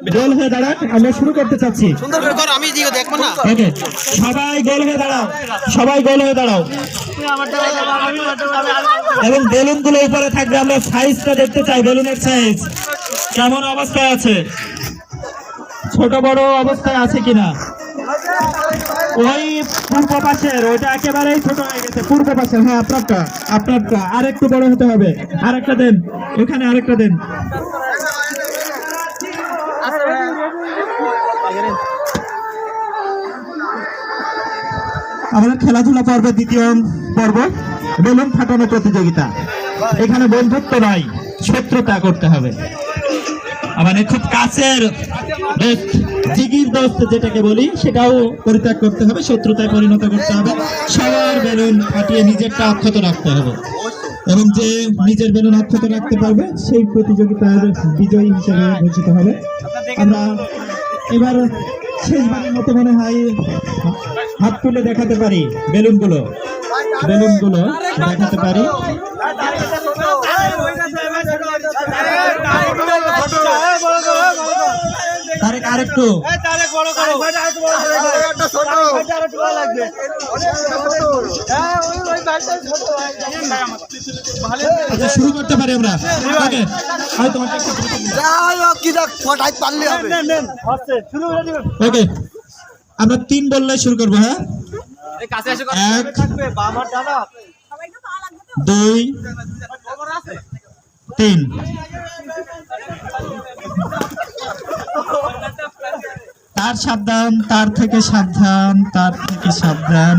গোল হয়ে দাঁড়ান আমরা শুরু করতে চাচ্ছি। সুন্দর করে কর আমি দিও দেখব না। ওকে সবাই গোল হয়ে দাঁড়াও সবাই গোল হয়ে দাঁড়াও। এবং বেলুনগুলো উপরে থাকবে আমরা সাইজটা দেখতে চাই বেলুনের সাইজ কেমন অবস্থায় আছে? ছোট বড় অবস্থায় আছে কিনা? ওই পূর্ব পাশের ওইটা একেবারেই ছোট হয়ে গেছে পূর্ব পাশের। হ্যাঁ আপনারটা আপনারটা। আরেকটু বড় হতে হবে। আরেকটা দেন ওখানে আরেকটা দেন। আমাদের খেলাধুলা পর্বের দ্বিতীয় পর্ব, বেলুন ফাটানো প্রতিযোগিতা। এখানে বন্ধুত্ব নয়, শত্রুতা করতে হবে। মানে খুব কাছের জিগির দোস্ত যেটাকে বলি, সেটাও পরিত্যাগ করতে হবে, শত্রুতায় পরিণত করতে হবে। সবার বেলুন ফাটিয়ে নিজেরটা অক্ষত রাখতে হবে। এবং যে নিজের বেলুন অক্ষত রাখতে পারবে, সেই প্রতিযোগিতার বিজয়ী হিসেবে ঘোষিত হবে। আমরা এবার শেষবারের মতো মনে হয় হাত তুলে দেখাতে পারি বেলুনগুলো? বেলুনগুলো দেখাতে পারি? তারেক আরেকটু। আচ্ছা শুরু করতে পারি আমরা। ওকে আমি তোমাকে আমরা তিন বললে শুরু করব হ্যাঁ? এক দুই তিন। তার সাবধান তার থেকে সাবধান তার থেকে সাবধান।